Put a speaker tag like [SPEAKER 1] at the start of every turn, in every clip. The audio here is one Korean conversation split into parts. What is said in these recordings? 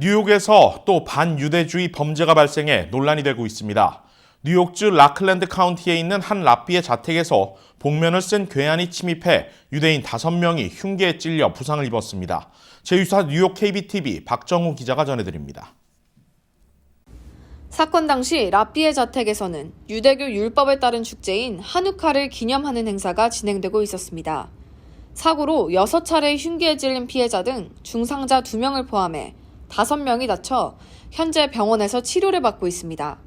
[SPEAKER 1] 뉴욕에서 또 반유대주의 범죄가 발생해 논란이 되고 있습니다. 뉴욕주 라클랜드 카운티에 있는 한 랍비의 자택에서 복면을 쓴 괴한이 침입해 유대인 5명이 흉기에 찔려 부상을 입었습니다. 제2사 뉴욕 KBTV 박정우 기자가 전해드립니다.
[SPEAKER 2] 사건 당시 라삐의 자택에서는 유대교 율법에 따른 축제인 한우카를 기념하는 행사가 진행되고 있었습니다. 사고로 6차례 흉기에 찔린 피해자 등 중상자 2명을 포함해 5명이 다쳐 현재 병원에서 치료를 받고 있습니다.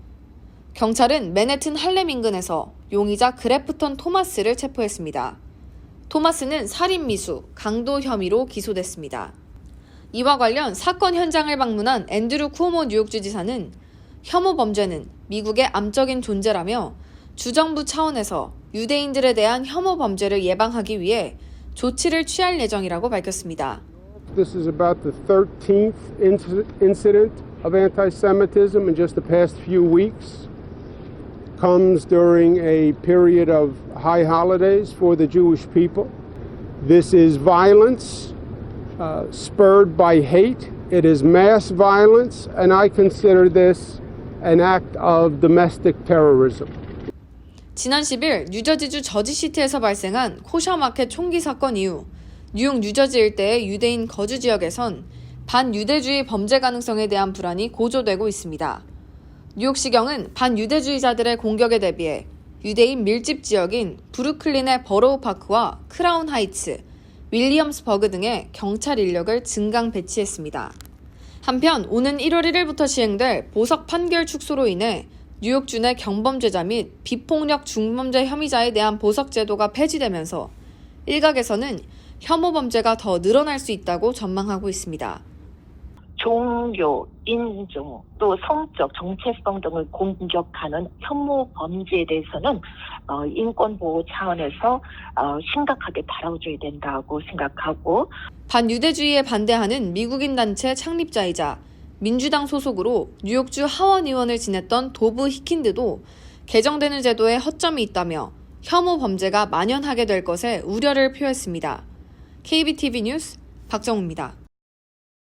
[SPEAKER 2] 경찰은 맨해튼 할렘 인근에서 용의자 그래프턴 토마스를 체포했습니다. 토마스는 살인 미수, 강도 혐의로 기소됐습니다. 이와 관련 사건 현장을 방문한 앤드루 쿠오모 뉴욕주 지사는 혐오 범죄는 미국의 암적인 존재라며 주정부 차원에서 유대인들에 대한 혐오 범죄를 예방하기 위해 조치를 취할 예정이라고 밝혔습니다.
[SPEAKER 3] This is about the 13th inci- incident of anti Semitism in just the past few weeks. Comes during a period of high holidays for the Jewish people. This is violence uh, spurred by hate. It is mass violence, and I consider this an act of domestic terrorism.
[SPEAKER 2] 지난 10일 뉴저지주 저지시티에서 발생한 코샤마켓 총기 사건 이후 뉴욕 뉴저지 일대의 유대인 거주 지역에선 반유대주의 범죄 가능성에 대한 불안이 고조되고 있습니다. 뉴욕시경은 반유대주의자들의 공격에 대비해 유대인 밀집 지역인 브루클린의 버로우 파크와 크라운 하이츠, 윌리엄스버그 등의 경찰 인력을 증강 배치했습니다. 한편 오는 1월 1일부터 시행될 보석 판결 축소로 인해 뉴욕주 내 경범죄자 및 비폭력 중범죄 혐의자에 대한 보석 제도가 폐지되면서 일각에서는 혐오 범죄가 더 늘어날 수 있다고 전망하고 있습니다.
[SPEAKER 4] 종교, 인종, 또 성적 정체성 등을 공격하는 혐오 범죄에 대해서는 어, 인권 보호 차원에서 어, 심각하게 다뤄줘야 된다고 생각하고
[SPEAKER 2] 반유대주의에 반대하는 미국인 단체 창립자이자 민주당 소속으로 뉴욕주 하원 의원을 지냈던 도브 히킨드도 개정되는 제도에 허점이 있다며 혐오 범죄가 만연하게 될 것에 우려를 표했습니다. KBTV 뉴스 박정우입니다.